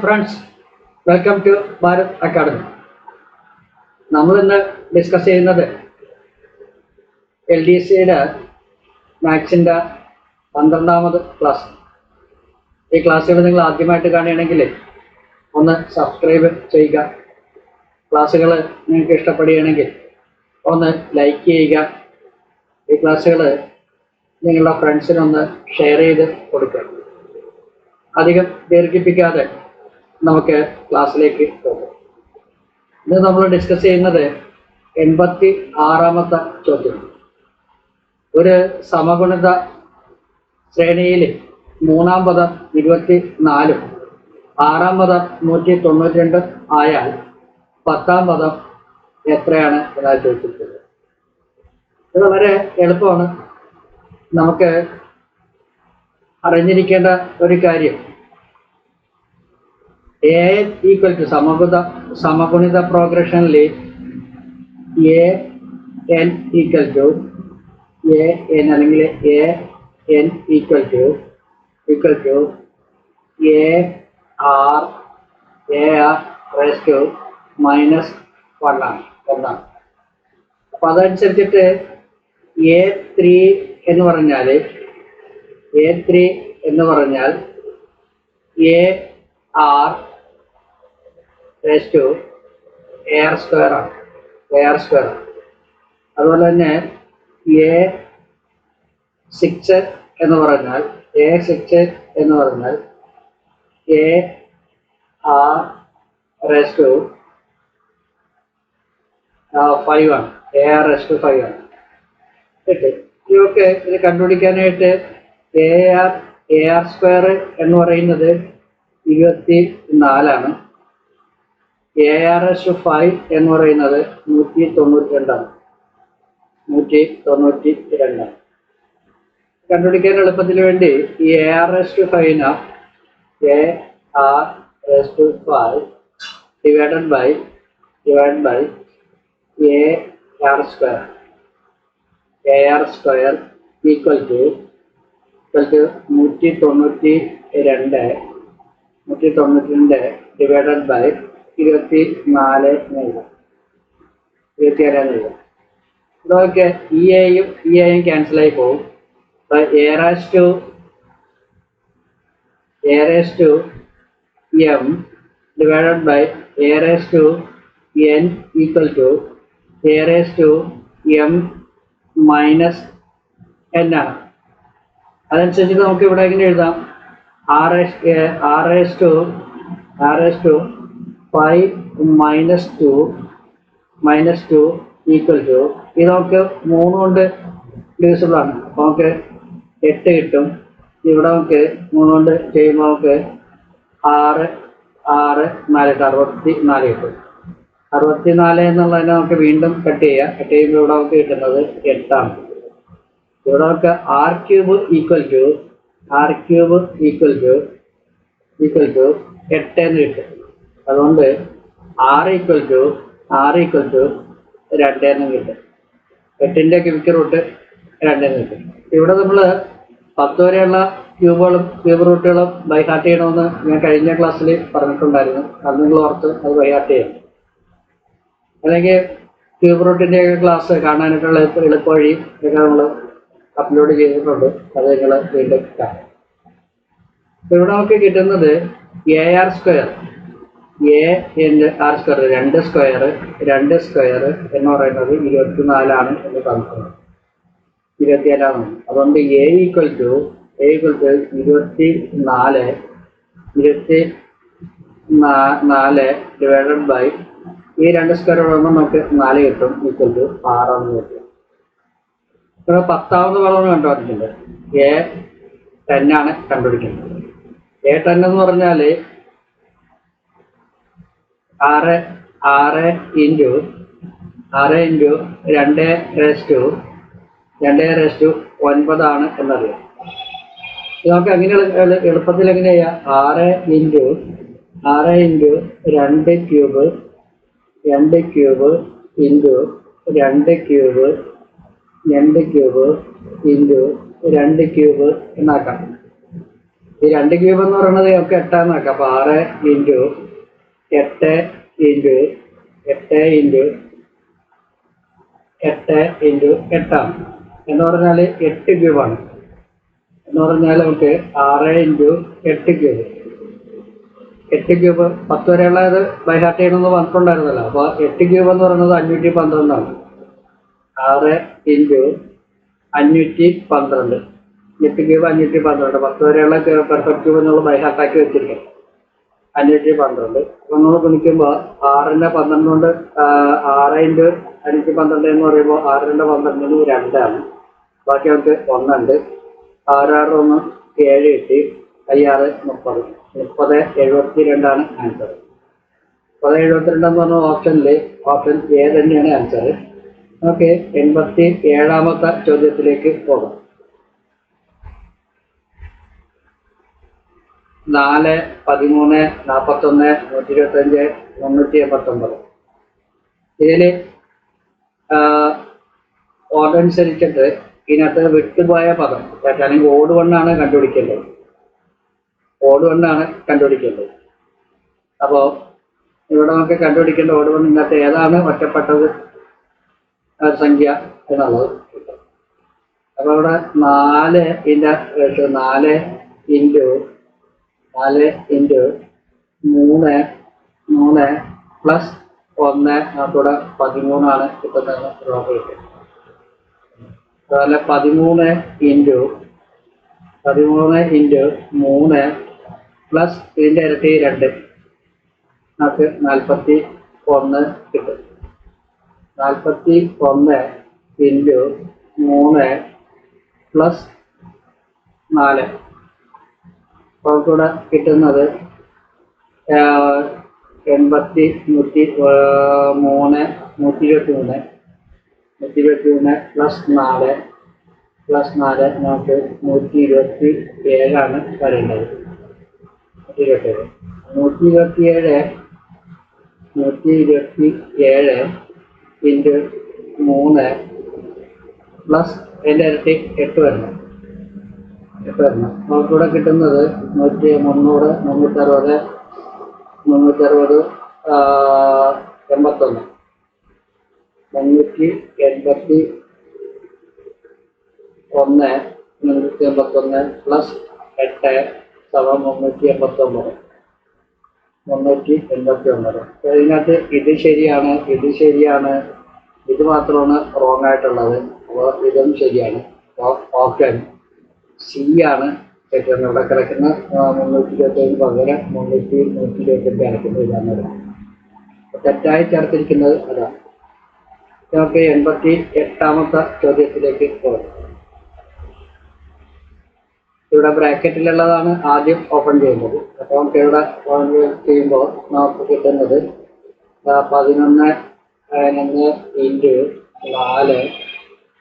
Friends welcome to Bharat academy നമ്മൾ ഇന്ന് discuss ചെയ്യുന്നത് എൽ ഡി സിയുടെ മാത്സിന്റെ പന്ത്രണ്ടാമത് ക്ലാസ്. ഈ ക്ലാസ്സുകൾ നിങ്ങൾ ആദ്യമായിട്ട് കാണുകയാണെങ്കിൽ ഒന്ന് സബ്സ്ക്രൈബ് ചെയ്യുക. ക്ലാസ്സുകൾ നിങ്ങൾക്ക് ഇഷ്ടപ്പെടുകയാണെങ്കിൽ ഒന്ന് ലൈക്ക് ചെയ്യുക. ഈ ക്ലാസ്സുകൾ നിങ്ങളുടെ ഫ്രണ്ട്സിനൊന്ന് ഷെയർ ചെയ്ത് കൊടുക്കുക. അധികം ദീർഘിപ്പിക്കാതെ നമുക്ക് ക്ലാസ്സിലേക്ക് പോകാം. ഇന്ന് നമ്മൾ ഡിസ്കസ് ചെയ്യുന്നത് എൺപത്തി ആറാമത്തെ ചോദ്യം. ഒരു സമഗുണിത ശ്രേണിയിൽ മൂന്നാം പദം ഇരുപത്തി നാലും ആറാം പദം നൂറ്റി തൊണ്ണൂറ്റി രണ്ടും ആയാൽ പത്താം പദം എത്രയാണ് എന്നാണ് ചോദിച്ചിട്ടുള്ളത്. ഇത് വളരെ എളുപ്പമാണ്. നമുക്ക് അറിഞ്ഞിരിക്കേണ്ട ഒരു കാര്യം എ ഈക്വൽ ടു സമഗുത സമഗുണിത പ്രോഗ്രഷനിൽ A N equal to A N അല്ലെങ്കിൽ A N equal to equal to A R A R raise to minus one ആണ് ഒന്നാണ് അപ്പൊ അതനുസരിച്ചിട്ട് എ ത്രീ എന്ന് പറഞ്ഞാൽ എ ത്രീ എന്ന് പറഞ്ഞാൽ A R raise to R square ആണ്. എ ആർ സ്ക്വയർ അതുപോലെ തന്നെ എ സിക്സ് എന്ന് പറഞ്ഞാൽ എ സിക്സ് എന്ന് പറഞ്ഞാൽ A R raise to five ആണ്. A R raise to five ആണ്. കിട്ടി ഇതൊക്കെ ഇത് കണ്ടുപിടിക്കാനായിട്ട് A R A R square എന്ന് പറയുന്നത് ഇരുപത്തി നാലാണ് എ ആർ എസ് ഫൈവ് എന്ന് പറയുന്നത് നൂറ്റി തൊണ്ണൂറ്റി രണ്ടാണ് നൂറ്റി തൊണ്ണൂറ്റി രണ്ടാണ് കണ്ടുപിടിക്കാൻ എളുപ്പത്തിന് വേണ്ടി ഈ A R S to ഫൈവിന് A R S to five divided by divide by A R square A R square equal to equal to നൂറ്റി തൊണ്ണൂറ്റി രണ്ട് നൂറ്റി തൊണ്ണൂറ്റി രണ്ട് ഡിവൈഡഡ് ബൈ ഇരുപത്തി നാല് എഴുതാം ഇരുപത്തി ഏഴ് എഴുതാം ഇതൊക്കെ ഇ എയും ഇ എയും ക്യാൻസൽ ആയി പോകും അപ്പോൾ A raise to A raise to M divided by A raise to N equal to A raise to M minus N ആണ്. അതനുസരിച്ച് നമുക്ക് ഇവിടെ എങ്ങനെ എഴുതാം? R S R S to R S to five minus two minus two equal to ഇത് നമുക്ക് മൂന്ന് കൊണ്ട് ഡിവിസിബിൾ ആണ്. നമുക്ക് എട്ട് കിട്ടും. ഇവിടെ നമുക്ക് മൂന്ന് കൊണ്ട് ചെയ്യുമ്പോൾ നമുക്ക് ആറ് ആറ് നാല് അറുപത്തി നാല് കിട്ടും. അറുപത്തി നാല് എന്നുള്ളതിനെ നമുക്ക് വീണ്ടും കട്ട് ചെയ്യാം. കട്ട് ചെയ്യുമ്പോൾ ഇവിടെ നമുക്ക് കിട്ടുന്നത് എട്ടാണ്. ഇവിടെ നമുക്ക് R cube equal to R cube equal to equal to എട്ട് എന്ന് കിട്ടും. അതുകൊണ്ട് R equal to R equal to രണ്ട് കിട്ടും. എട്ടിന്റെ ക്യൂബിക് റൂട്ട് രണ്ട് കിട്ടും. ഇവിടെ നമ്മൾ പത്ത് വരെയുള്ള ക്യൂബുകളും ക്യൂബ് റൂട്ടുകളും ബൈഹാർട്ട് ചെയ്യണമെന്ന് ഞാൻ കഴിഞ്ഞ ക്ലാസ്സിൽ പറഞ്ഞിട്ടുണ്ടായിരുന്നു. അത് നിങ്ങൾ ഓർത്ത് അത് ബൈഹാർട്ട് ചെയ്യണം. അല്ലെങ്കിൽ ക്യൂബ് റൂട്ടിന്റെ ക്ലാസ് കാണാനായിട്ടുള്ള എളുപ്പ- എളുപ്പവഴി ഒക്കെ നമ്മൾ അപ്ലോഡ് ചെയ്തിട്ടുണ്ട്. അത് നിങ്ങൾ വീണ്ടും കാണാം ഇവിടെ നമുക്ക് കിട്ടുന്നത് എ ആർ സ്ക്വയർ എ എന്റെ ആർ സ്ക്വയർ രണ്ട് സ്ക്വയർ രണ്ട് സ്ക്വയർ എന്ന് പറയുന്നത് ഇരുപത്തിനാലാണ് എന്ന് തന്നിട്ടുണ്ട് ഇരുപത്തിയേഴാണ് അതുകൊണ്ട് A equal to A equal to ഇരുപത്തി നാല് ഇരുപത്തി നാല് ഡിവൈഡഡ് ബൈ ഈ രണ്ട് സ്ക്വയർ പറയുമ്പോൾ നമുക്ക് നാല് കിട്ടും ഈക്വൽ ടു ആറാന്ന് കിട്ടും ഇവിടെ പത്താമത് വളവ് കണ്ടുപിടിക്കുന്നത് എ ടെൻ ആണ് കണ്ടുപിടിക്കുന്നത്. എ ടെൻ എന്ന് പറഞ്ഞാൽ ആറ് ആറ് ഇന്റു ആറ് ഇന്റു രണ്ട് റേസ് ടു രണ്ട് റേസ് ടു ഒൻപതാണ് എന്നറിയാം. നമുക്ക് എങ്ങനെ എളു- എളു- എളുപ്പത്തിൽ എങ്ങനെയാ? ആറ് ഇന്റു ആറ് ഇന്റു രണ്ട് ക്യൂബ് രണ്ട് ക്യൂബ് ഇന്റു രണ്ട് ക്യൂബ് രണ്ട് ക്യൂബ് ഇന്റു രണ്ട് ക്യൂബ് എന്നാക്കാം. ഈ രണ്ട് ക്യൂബ് എന്ന് പറയുന്നത് നമുക്ക് എട്ടാന്നാക്കാം അപ്പൊ ആറ് ഇന്റു എട്ട് ഇന്റു എട്ട് ഇന്റു എട്ട് ഇന്റു എട്ടാണ് എന്ന് പറഞ്ഞാൽ എട്ട് ക്യൂബാണ് എന്ന് പറഞ്ഞാൽ നമുക്ക് ആറ് ഇന്റു എട്ട് ക്യൂബ് എട്ട് ക്യൂബ് പത്ത് വരെയുള്ളത് ബൈഹാർട്ട് ചെയ്യണമെന്ന് പറഞ്ഞിട്ടുണ്ടായിരുന്നല്ലോ. അപ്പോൾ എട്ട് ക്യൂബ് എന്ന് പറയുന്നത് അഞ്ഞൂറ്റി പന്ത്രണ്ടാണ് ആറ് ഇന്റു അഞ്ഞൂറ്റി പന്ത്രണ്ട്. എട്ട് ക്യൂബ് അഞ്ഞൂറ്റി പന്ത്രണ്ട്. പത്ത് വരെയുള്ള പെർഫെക്റ്റ് ക്യൂബ് എന്നുള്ള ബൈഹാർട്ടാക്കി വെച്ചിരിക്കും അഞ്ഞൂറ്റി പന്ത്രണ്ട്. അപ്പൊ നമ്മൾ ഗുണിക്കുമ്പോൾ ആറിന്റെ പന്ത്രണ്ട് കൊണ്ട് ആറ് ഇന്റു അഞ്ഞൂറ്റി പന്ത്രണ്ട് എന്ന് പറയുമ്പോൾ ആറിന്റെ പന്ത്രണ്ടിന് രണ്ടാണ്. ബാക്കി നമുക്ക് ഒന്നുണ്ട്. ആറാറ് ഒന്ന് ഏഴ് കിട്ടി അയ്യാറ് മുപ്പത്. മുപ്പത് എഴുപത്തി രണ്ടാണ് ആൻസർ മുപ്പത് എഴുപത്തിരണ്ടെന്ന് പറഞ്ഞ ഓപ്ഷനിൽ ഓപ്ഷൻ എ തന്നെയാണ് ആൻസർ ഓക്കെ എൺപത്തി ഏഴാമത്തെ ചോദ്യത്തിലേക്ക് പോകാം. നാല് പതിമൂന്ന് നാൽപ്പത്തൊന്ന് നൂറ്റി ഇരുപത്തഞ്ച് മുന്നൂറ്റി എൺപത്തൊമ്പത് ഇതിൽ ഓർഡർ അനുസരിച്ചിട്ട് ഇതിനകത്ത് വിട്ടുപോയ പദം അല്ലെങ്കിൽ ഓട് വണ്ണാണ് കണ്ടുപിടിക്കേണ്ടത്. ഓട് വണ്ണാണ് കണ്ടുപിടിക്കേണ്ടത്. അപ്പോൾ ഇവിടെ നമുക്ക് കണ്ടുപിടിക്കേണ്ട ഓട് വണ്ണ് ഇതിനകത്ത് ഏതാണ് ഒറ്റപ്പെട്ടത്? സംഖ്യ എന്നുള്ളത്. അപ്പോൾ ഇവിടെ നാല് ഇതിന്റെ നാല് ഇന്റു നാല് ഇന്റു മൂന്ന് മൂന്ന് പ്ലസ് ഒന്ന് നമുക്കിവിടെ പതിമൂന്നാണ് കിട്ടുന്നത് റോബേറ്റ് അതുപോലെ പതിമൂന്ന് ഇന്റു പതിമൂന്ന് ഇന്റു മൂന്ന് പ്ലസ് ഇതിന്റെ ഇരട്ടി രണ്ട്. നമുക്ക് നാൽപ്പത്തി ഒന്ന് കിട്ടും. നാൽപ്പത്തി ഒന്ന് ഇന്റു മൂന്ന് പ്ലസ് നാല്. നമുക്കിവിടെ കിട്ടുന്നത് എൺപത്തി നൂറ്റി മൂന്ന് നൂറ്റി ഇരുപത്തി മൂന്ന് നൂറ്റി ഇരുപത്തി മൂന്ന് പ്ലസ് നാല് പ്ലസ് നാല് നമുക്ക് നൂറ്റി ഇരുപത്തി ഏഴാണ് വരേണ്ടത് നൂറ്റി ഇരുപത്തി ഏഴ് നൂറ്റി ഇരുപത്തി ഏഴ് നൂറ്റി ഇരുപത്തി ഏഴ് ഇന്റു മൂന്ന് പ്ലസ് എന്റെ ഇരട്ടി എട്ട് വരണം നമുക്കിവിടെ കിട്ടുന്നത് നൂറ്റി മുന്നൂറ് മുന്നൂറ്ററുപത് മുന്നൂറ്ററുപത് എൺപത്തൊന്ന്. മുന്നൂറ്റി എൺപത്തി ഒന്ന് മുന്നൂറ്റി എൺപത്തൊന്ന് പ്ലസ് എട്ട് സമം മുന്നൂറ്റി എൺപത്തൊമ്പത്. മുന്നൂറ്റി എൺപത്തി ഒമ്പത് അതിനകത്ത് ഇത് ശരിയാണ് ഇത് ശരിയാണ്. ഇത് മാത്രമാണ് റോങ് ആയിട്ടുള്ളത്. അപ്പോൾ ഇതും ശരിയാണ്. ഓക്കെ സി ആണ് ഇവിടെ കിടക്കുന്ന മുന്നൂറ്റി ഇരുപത്തേഴ് പകരം മുന്നൂറ്റി നൂറ്റി ഇരുപത്തെട്ട് അടക്കുന്നത് ഇതാണ് തെറ്റായി ചേർത്തിരിക്കുന്നത് അതാണ് നമുക്ക് എൺപത്തി എട്ടാമത്തെ ചോദ്യത്തിലേക്ക് പോകാം. ഇവിടെ ബ്രാക്കറ്റിലുള്ളതാണ് ആദ്യം ഓപ്പൺ ചെയ്യുന്നത്. അപ്പോൾ നമുക്ക് ഇവിടെ ഓപ്പൺ ചെയ്യുമ്പോൾ നമുക്ക് കിട്ടുന്നത് പതിനൊന്ന് പതിനൊന്ന് ഇന്റു നാല്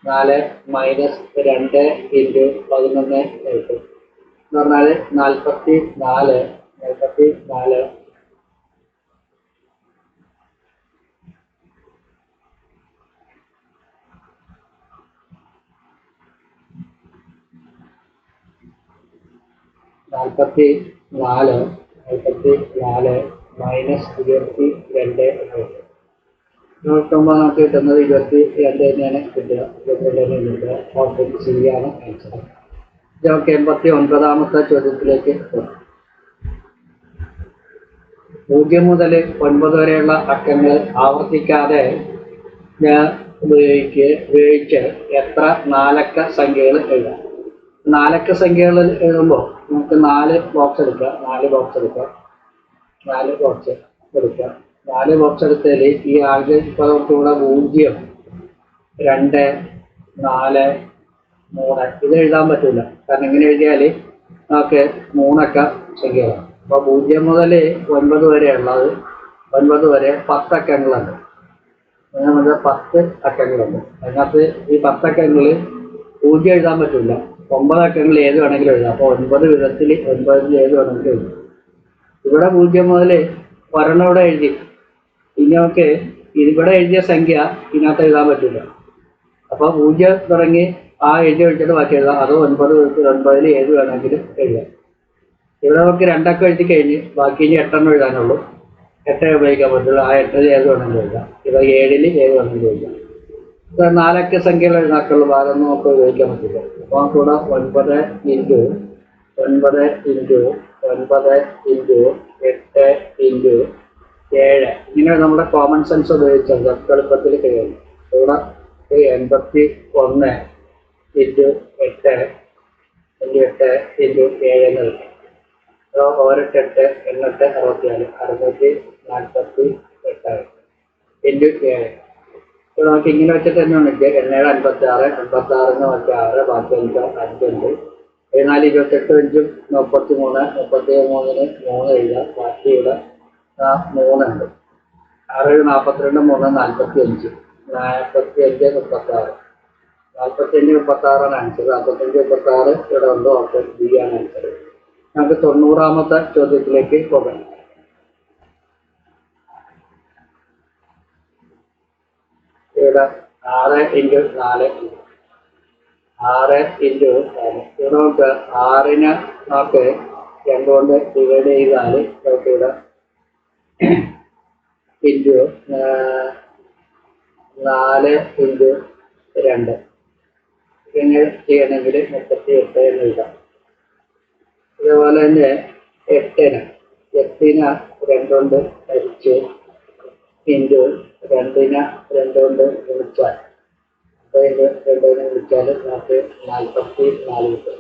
നാല് മൈനസ് രണ്ട് ഇന്റു പതിനൊന്ന് എട്ട് എന്ന് പറഞ്ഞാൽ നാൽപ്പത്തി നാല് നാൽപ്പത്തി നാല്. നാൽപ്പത്തി നാല് നാൽപ്പത്തി നാല് മൈനസ് ഇരുപത്തി രണ്ട് എട്ട് നമുക്ക് കിട്ടുന്നത് ഇരുപത്തി രണ്ട് തന്നെയാണ് കിട്ടുക ഇരുപത്തിരണ്ട് കിട്ടുക ഓപ്ഷൻ സി ആണ് ആൻസർ നമുക്ക് എൺപത്തി ഒൻപതാമത്തെ ചോദ്യത്തിലേക്ക് പൂജ്യം മുതൽ ഒൻപത് വരെയുള്ള അക്കങ്ങൾ ആവർത്തിക്കാതെ ഞാൻ ഉപയോഗിക്ക് ഉപയോഗിച്ച് എത്ര നാലക്ക സംഖ്യകൾ എഴുതാം. നാലക്ക സംഖ്യകൾ എഴുതുമ്പോൾ നമുക്ക് നാല് ബോക്സ് എടുക്കാം. നാല് ബോക്സ് എടുക്കാം. നാല് ബോക്സ് എടുക്കാം. നാല് എടുത്തതിൽ ഈ ആകെ ഇപ്പൊ പൂജ്യം രണ്ട് നാല് മൂന്ന് ഇത് എഴുതാൻ പറ്റില്ല കാരണം ഇങ്ങനെ എഴുതിയാൽ നമുക്ക് മൂന്നക്ക സംഖ്യകളാണ് അപ്പൊ പൂജ്യം മുതൽ ഒൻപത് വരെ ഉള്ളത്. ഒൻപത് വരെ പത്ത് അക്കങ്ങളുണ്ട് നമുക്ക് പത്ത് അക്കങ്ങളുണ്ട്. അതിനകത്ത് ഈ പത്ത് അക്കങ്ങളിൽ പൂജ്യം എഴുതാൻ പറ്റില്ല ഒമ്പത് അക്കങ്ങൾ ഏത് വേണമെങ്കിലും എഴുതാം. അപ്പോൾ ഒൻപത് വിധത്തിൽ ഒൻപതിൽ ഏത് വേണമെങ്കിലും എഴുതാം. ഇവിടെ പൂജ്യം മുതൽ ഒരെണ്ണം ഇവിടെ എഴുതി. ഇനി ഒക്കെ ഇവിടെ എഴുതിയ സംഖ്യ ഇതിനകത്ത് എഴുതാൻ പറ്റില്ല. അപ്പോൾ പൂജ്യം തുടങ്ങി ആ എഴുതി വെച്ചിട്ട് ബാക്കി എഴുതാം. അതോ ഒൻപത് ഒൻപതിൽ ഏത് വേണമെങ്കിലും എഴുതാം. ഇവിടെ നമുക്ക് രണ്ടൊക്കെ എഴുതി കഴിഞ്ഞ് ബാക്കി ഇനി എട്ടെണ്ണം എഴുതാനുള്ളൂ. എട്ടേ ഉപയോഗിക്കാൻ പറ്റുള്ളൂ. ആ എട്ടിൽ ഏത് വേണമെങ്കിലും എഴുതാം. ഇവ ഏഴിൽ ഏത് വേണമെങ്കിലും എഴുതാം. ഇപ്പൊ നാലൊക്കെ സംഖ്യകൾ എഴുതാക്കുള്ളൂ. വേറൊന്നും നമുക്ക് ഉപയോഗിക്കാൻ പറ്റില്ല. അപ്പോൾ നമുക്കിവിടെ ഒൻപത് ഇന്റു ഒൻപത് ഇന്റു ഒൻപത് ഇന്റു എട്ട് ഇന്റു ഏഴ്. ഇങ്ങനെ നമ്മുടെ കോമൺ സെൻസ് ഉപയോഗിച്ചാൽ നമുക്ക് എളുപ്പത്തിൽ കഴിയും ഇവിടെ എൺപത്തി ഒന്ന് ഇന്റു എട്ട് ഇന്റു എട്ട് ഇന്റു ഏഴ് എന്ന് കിട്ടും. അപ്പോൾ ഓരട്ടെട്ട് എണ്ണട്ട് അറുപത്തിനാല് അറുന്നൂറ്റി നാൽപ്പത്തി എട്ട് ഇന്റു ഏഴ്. ഇപ്പോൾ നമുക്ക് ഇങ്ങനെ വെച്ചിട്ട് തന്നെ ഉണ്ടെങ്കിൽ എണ്ണേഴ് അൻപത്തി ആറ് അൻപത്തി ആറിന് മറ്റേ ആറ് ബാക്കി അഞ്ച് അഞ്ചുണ്ട് പതിനാല് ഇരുപത്തെട്ട് അഞ്ചും മുപ്പത്തി മൂന്ന് മുപ്പത്തി മൂന്നിന് മൂന്ന് എഴുതാം. ബാക്കി ഇവിടെ മൂന്നുണ്ട്. ആറ് നാൽപ്പത്തിരണ്ട് മൂന്ന് നാൽപ്പത്തി അഞ്ച് നാൽപ്പത്തി അഞ്ച് മുപ്പത്തി ആറ് നാൽപ്പത്തി അഞ്ച് മുപ്പത്തി ആറാണ് ആൻസർ നാൽപ്പത്തഞ്ച് മുപ്പത്തി ആറ് ഇവിടെ ഉണ്ട് ഓപ്ഷൻ ബി ആണ് ആൻസർ നമുക്ക് തൊണ്ണൂറാമത്തെ ചോദ്യത്തിലേക്ക് പോകാം. ഇവിടെ ആറ് ഇന്റു നാല്. ആറ് ഇന്റു നാല്. ഇവിടെ നമുക്ക് ആറിന് നമുക്ക് കൊണ്ട് ഡിവൈഡ് ചെയ്താൽ നമുക്ക് ഇവിടെ ഇന്റു നാല് ഇന്റു രണ്ട്. ഇങ്ങനെ ചെയ്യണമെങ്കിൽ മുപ്പത്തി എട്ട് എന്ന് എഴുതാം. അതുപോലെ തന്നെ എട്ടിന് എട്ടിന് രണ്ടുകൊണ്ട് ഹരിച്ച് ഇന്റു രണ്ടിന് രണ്ടുകൊണ്ട് ഗുണിച്ചാൽ. അതിന് രണ്ടിനെ വിളിച്ചാൽ നമുക്ക് നാൽപ്പത്തി നാല് കിട്ടും.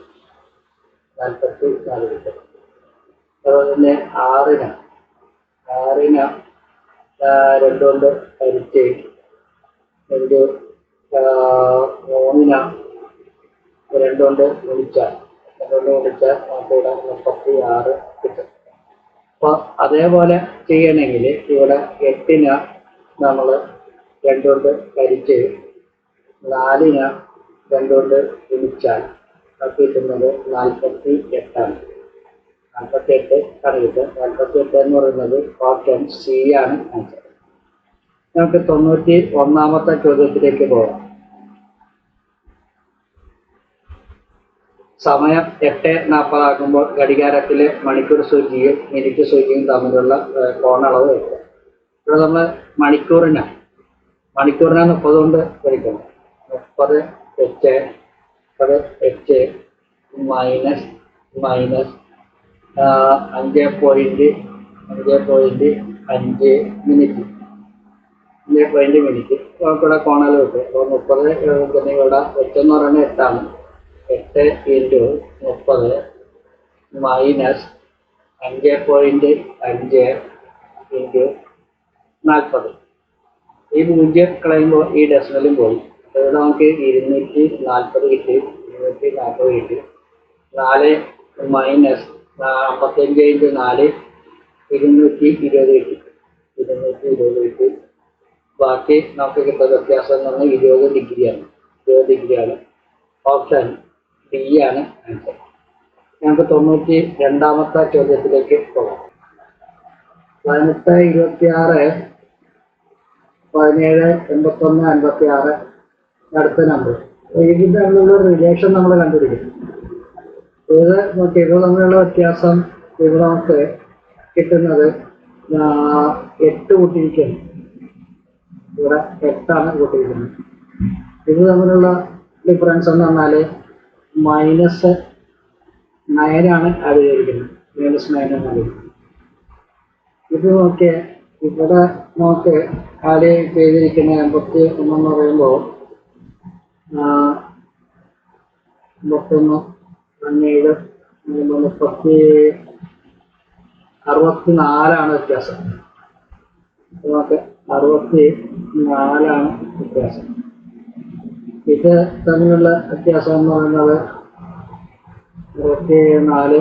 നാൽപ്പത്തി നാല് കിട്ടും. അതുപോലെ തന്നെ ആറിന് രണ്ടുകൊണ്ട് ഹരിച്ച് ഇന്റു മൂന്നിന് രണ്ടുകൊണ്ട് ഗുണിച്ചാൽ രണ്ടുകൊണ്ട് ഗുണിച്ചാൽ നമുക്ക് മുപ്പത്തി ആറ് കിട്ടും. അപ്പോൾ അതേപോലെ ചെയ്യണമെങ്കിൽ ഇവിടെ എട്ടിന് നമ്മൾ രണ്ടുകൊണ്ട് ഹരിച്ച് നാലിന് രണ്ടുകൊണ്ട് ഗുണിച്ചാൽ കിട്ടുന്നത് നാൽപ്പത്തി എട്ടാണ്. നാൽപ്പത്തി എട്ട് ആണ് കിട്ടുക നാൽപ്പത്തി എട്ട് എന്ന് പറയുന്നത് ഓപ്ഷൻ സി ആണ് ആൻസർ നമുക്ക് തൊണ്ണൂറ്റി ഒന്നാമത്തെ ചോദ്യത്തിലേക്ക് പോകാം. സമയം എട്ട് നാൽപ്പതാകുമ്പോൾ ഘടികാരത്തിലെ മണിക്കൂർ സൂചിയും മിനിറ്റ് സൂചിയും തമ്മിലുള്ള കോണളവ് എത്ര ഇവിടെ നമ്മൾ മണിക്കൂറിന്. മണിക്കൂറിനെ മുപ്പത് കൊണ്ട് കഴിക്കണം മുപ്പത് എച്ച് മുപ്പത് എച്ച് മൈനസ് മൈനസ് അഞ്ച് പോയിന്റ് അഞ്ച് പോയിന്റ് അഞ്ച് മിനിറ്റ് അഞ്ച് പോയിന്റ് മിനിറ്റ് നമുക്കിവിടെ കോണളവ് കിട്ടും അപ്പോൾ മുപ്പത് പിന്നെ ഇവിടെ എച്ച് എന്ന് പറയുന്നത് എട്ടാണ്. എട്ട് ഇന്റു മുപ്പത് മൈനസ് അഞ്ച് പോയിന്റ് അഞ്ച് ഇന്റു നാൽപ്പത്. ഈ പൂജ്യം കളയുമ്പോൾ ഈ ഡെസിമലും പോയി. അപ്പോൾ ഇവിടെ നമുക്ക് ഇരുന്നൂറ്റി നാൽപ്പത് കിട്ടി. ഇരുന്നൂറ്റി നാൽപ്പത് കിട്ടി. നാല് മൈനസ് അമ്പത്തഞ്ച് ഇന്റു നാല് ഇരുന്നൂറ്റി ഇരുപത് കിട്ടി. ഇരുന്നൂറ്റി ഇരുപത് കിട്ടി. ബാക്കി നമുക്ക് കിട്ടുന്ന വ്യത്യാസം എന്ന് പറഞ്ഞാൽ ഇരുപത് ഡിഗ്രിയാണ് ഇരുപത് ഡിഗ്രിയാണ് ഓപ്ഷൻ ഡി ആണ് ആൻസർ ഞങ്ങൾക്ക് തൊണ്ണൂറ്റി രണ്ടാമത്തെ ചോദ്യത്തിലേക്ക് പോകാം. പതിനെട്ട് ഇരുപത്തി ആറ് പതിനേഴ് എൺപത്തൊന്ന് അൻപത്തി ആറ് അടുത്ത നമ്പർ ഇതിന്റെ തമ്മിലുള്ള റിലേഷൻ നമ്മൾ കണ്ടുപിടിക്കും. ഇവ തമ്മിലുള്ള വ്യത്യാസം ഇവിടെ നമുക്ക് കിട്ടുന്നത് എട്ട് കൂട്ടിയിരിക്കുന്നു. ഇവിടെ എട്ടാണ് കൂട്ടിയിരിക്കുന്നത്. ഇത് തമ്മിലുള്ള ഡിഫറൻസ് എന്ന് പറഞ്ഞാൽ മൈനസ് നയനാണ് ആഡ് ചെയ്തിരിക്കുന്നത് മൈനസ് നയനാണ് ചെയ്തിരിക്കുന്നത് ഇത് നോക്കിയ ഇവിടെ നമുക്ക് ആഡ് ചെയ്തിരിക്കുന്ന എൺപത്തി ഒന്നെന്ന് പറയുമ്പോൾ എൺപത്തൊന്ന് പതിനേഴ് മുപ്പത്തി അറുപത്തി നാലാണ് വ്യത്യാസം. നമുക്ക് അറുപത്തി നാലാണ് വ്യത്യാസം. ഇത് തമ്മിലുള്ള വ്യത്യാസം എന്ന് പറയുന്നത് അറുപത്തി നാല്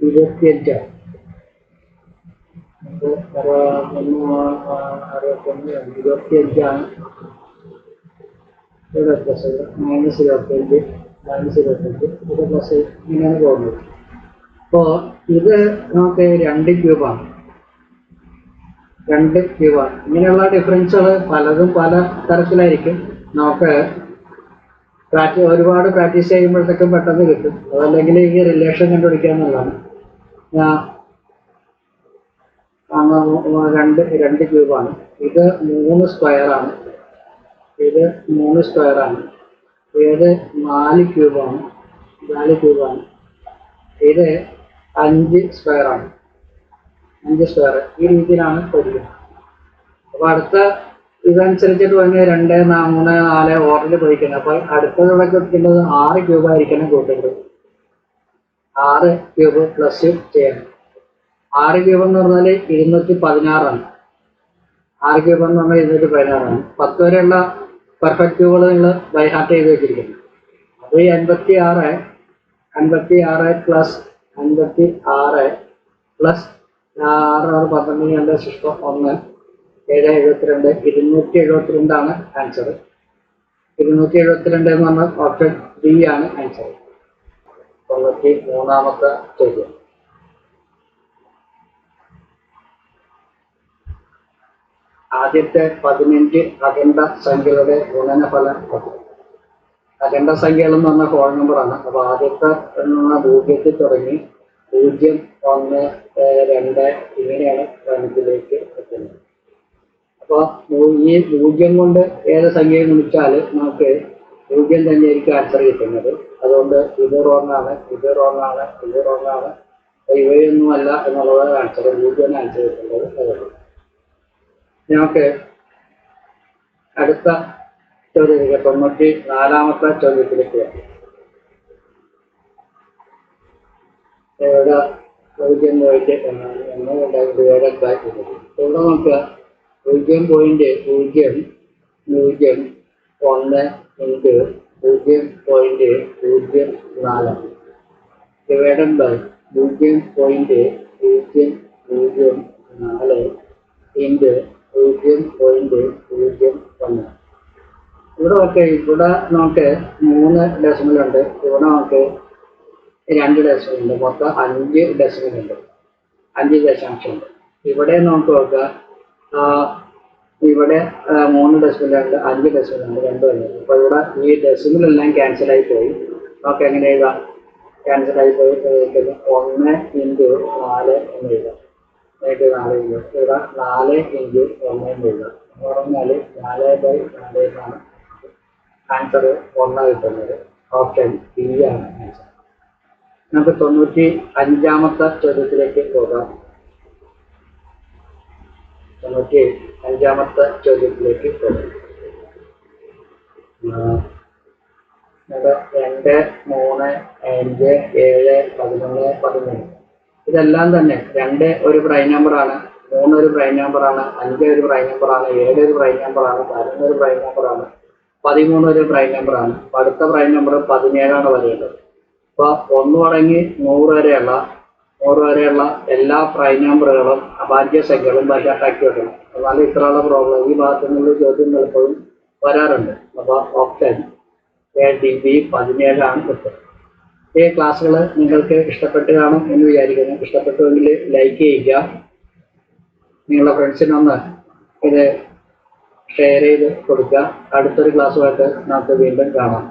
ഇരുപത്തിയഞ്ചാണ് അറുപത്തൊന്ന് ഇരുപത്തിയഞ്ചാണ് വ്യത്യാസം. മൈനസ് ഇരുപത്തിയഞ്ച്. ഇരുപത്തിയഞ്ച് ഇത് പ്ലസ് ഇങ്ങനെയാണ് പോകുന്നത് അപ്പോൾ ഇത് നമുക്ക് രണ്ട് ക്യൂബാണ്. രണ്ട് ക്യൂബാണ്. ഇങ്ങനെയുള്ള ഡിഫറൻസുകൾ പലതും പല തരത്തിലായിരിക്കും. നമുക്ക് പ്രാക്ടീസ് ഒരുപാട് പ്രാക്ടീസ് ചെയ്യുമ്പോഴത്തേക്കും പെട്ടെന്ന് കിട്ടും. അതല്ലെങ്കിൽ ഈ റിലേഷൻ കണ്ടുപിടിക്കുക എന്നുള്ളതാണ്. രണ്ട് രണ്ട് ക്യൂബാണ്. ഇത് മൂന്ന് സ്ക്വയറാണ് ഇത് മൂന്ന് സ്ക്വയറാണ് ഇത് നാല് ക്യൂബാണ്? നാല് ക്യൂബാണ്. ഇത് അഞ്ച് സ്ക്വയറാണ്. അഞ്ച് സ്ക്വയർ. ഈ രീതിയിലാണ് പഠിക്കുന്നത് അപ്പൊ അടുത്ത ഇതനുസരിച്ചിട്ട് പറഞ്ഞാൽ രണ്ട് നാ- മൂന്ന് നാല് ഓർഡറിൽ പോയിക്കുന്നത് അപ്പൊ അടുത്തതോടെ കിട്ടുന്നത് ആറ് ക്യൂബ് ആയിരിക്കണം കൂട്ടുന്നത് ആറ് ക്യൂബ് പ്ലസ് ചെയ്യണം. ആറ് ക്യൂബ് എന്ന് പറഞ്ഞാൽ ഇരുന്നൂറ്റി പതിനാറാണ്. ആറ് ക്യൂബ് എന്ന് പറഞ്ഞാൽ ഇരുന്നൂറ്റി പതിനാറാണ്. പത്ത് വരെയുള്ള പെർഫെക്റ്റ് ഗോൾ നിങ്ങൾ ബൈഹാർട്ട് ചെയ്ത് വെച്ചിരിക്കുന്നു. അത് ഈ അൻപത്തി ആറ് അൻപത്തി ആറ് പ്ലസ് അൻപത്തി ആറ് പ്ലസ് ആറ് ആറ് പന്ത്രണ്ട് രണ്ട് ശിഷ്ടം ഒന്ന് ഏഴ് എഴുപത്തിരണ്ട് ഇരുന്നൂറ്റി എഴുപത്തിരണ്ടാണ് ആൻസർ ഇരുന്നൂറ്റി എഴുപത്തിരണ്ട് എന്ന് പറഞ്ഞാൽ ഓപ്ഷൻ ബി ആണ് ആൻസർ തൊണ്ണൂറ്റി മൂന്നാമത്തെ ചോദ്യം. ആദ്യത്തെ പതിനഞ്ച് അഖണ്ഡ സംഖ്യകളുടെ ഗുണനഫലം അഖണ്ഡ സംഖ്യകൾ എന്ന് പറഞ്ഞ ഫോൺ നമ്പറാണ് അപ്പോൾ ആദ്യത്തെ എന്ന പൂജ്യത്തിൽ തുടങ്ങി പൂജ്യം ഒന്ന് രണ്ട് ഇങ്ങനെയാണ് ഗണത്തിലേക്ക് എത്തുന്നത്. അപ്പോൾ ഈ പൂജ്യം കൊണ്ട് ഏത് സംഖ്യയും ഗുണിച്ചാൽ നമുക്ക് പൂജ്യം തന്നെയായിരിക്കും ആൻസർ കിട്ടുന്നത്. അതുകൊണ്ട് ഇത് റോങ്ങാണ് ഇത് റോങ്ങാണ് ഇത് റോങ്ങാണ് ഇവയൊന്നുമല്ല അപ്പൊ ഇവയൊന്നും അല്ല എന്നുള്ളത് ആൻസർ പൂജ്യം ആൻസർ കിട്ടുന്നത്. അതുകൊണ്ട് നമുക്ക് അടുത്ത ചോദ്യത്തിലേക്ക് തൊണ്ണൂറ്റി നാലാമത്തെ ചോദ്യത്തിലേക്ക് എവിടെ പൂജ്യം പോയിന്റ് എന്ന് ഡിവൈഡഡ് ബൈ ഇവിടെ നമുക്ക് പൂജ്യം പോയിന്റ് പൂജ്യം പൂജ്യം ഒന്ന് ഇന്റു പൂജ്യം പോയിന്റ് പൂജ്യം നാല്. ഡിവൈഡഡ് ബൈ പൂജ്യം പോയിന്റ് പൂജ്യം പൂജ്യം നാല് ഇന്റു പൂജ്യം പോയിന്റ് പൂജ്യം ഒന്ന്. ഇവിടെ നോക്ക് ഇവിടെ നമുക്ക് മൂന്ന് ഡെസിമൽ ഉണ്ട് ഇവിടെ നമുക്ക് രണ്ട് ഡെസിമൽ ഉണ്ട് മൊത്തം അഞ്ച് ഡെസിമൽ ഉണ്ട് അഞ്ച് ദശാംശം ഉണ്ട് ഇവിടെ നമുക്ക് നോക്കുക ഇവിടെ മൂന്ന് ഡെസിമൽ ഉണ്ട് അഞ്ച് ഡെസിമൽ ഉണ്ട് രണ്ടും ഉണ്ട് അപ്പൊ ഇവിടെ ഈ ക്യാൻസൽ ആയി പോയി. നമുക്ക് എങ്ങനെ എഴുതാം. ക്യാൻസൽ ആയി പോയി ഒന്ന് ഇന്റു നാല് എന്ന് എഴുതാം. എന്നിട്ട് നാല് കിലോ ഇവിടെ നാല് ഇഞ്ച് ഒന്ന് എന്ന് പറഞ്ഞാൽ നാല് ബൈ നാല് എന്നാണ് ആൻസർ ഒന്നാണ് കിട്ടുന്നത് ഓപ്ഷൻ ബി ആണ് ആൻസർ നമുക്ക് തൊണ്ണൂറ്റി അഞ്ചാമത്തെ ചോദ്യത്തിലേക്ക് പോകാം. തൊണ്ണൂറ്റി അഞ്ചാമത്തെ ചോദ്യത്തിലേക്ക് പോകാം. രണ്ട് മൂന്ന് അഞ്ച് ഏഴ് പതിനൊന്ന് പതിമൂന്ന്. ഇതെല്ലാം തന്നെ. രണ്ട് ഒരു പ്രൈം നമ്പറാണ് മൂന്ന് ഒരു പ്രൈം നമ്പറാണ് അഞ്ച് ഒരു പ്രൈം നമ്പറാണ് ഏഴ് ഒരു പ്രൈം നമ്പറാണ് പതിനൊന്ന് ഒരു പ്രൈം നമ്പറാണ് പതിമൂന്ന് ഒരു പ്രൈം നമ്പറാണ് അപ്പൊ അടുത്ത പ്രൈം നമ്പർ പതിനേഴാണ് വരേണ്ടത് അപ്പോൾ ഒന്ന് തുടങ്ങി നൂറ് വരെയുള്ള നൂറ് വരെയുള്ള എല്ലാ പ്രൈം നമ്പറുകളും അഭാജ്യ സംഖ്യകളും ബജാട്ടാക്കി വെക്കണം. എന്നാലും ഇത്രയുള്ള പ്രോബ്ലം ഈ ഭാഗത്തു നിന്നുള്ള ചോദ്യം പലപ്പോഴും വരാറുണ്ട്. അപ്പൊ ഓപ്ഷൻ എ ഡി ബി പതിനേഴാണ് ഉത്തരം ഈ ക്ലാസ്സുകൾ നിങ്ങൾക്ക് ഇഷ്ടപ്പെട്ട് കാണും എന്ന് വിചാരിക്കുന്നു. ഇഷ്ടപ്പെട്ടുവെങ്കിൽ ലൈക്ക് ചെയ്യുക. നിങ്ങളുടെ ഫ്രണ്ട്സിനൊന്ന് ഇത് ഷെയർ ചെയ്ത് കൊടുക്കുക. അടുത്തൊരു ക്ലാസ്സുമായിട്ട് നമുക്ക് വീണ്ടും കാണാം.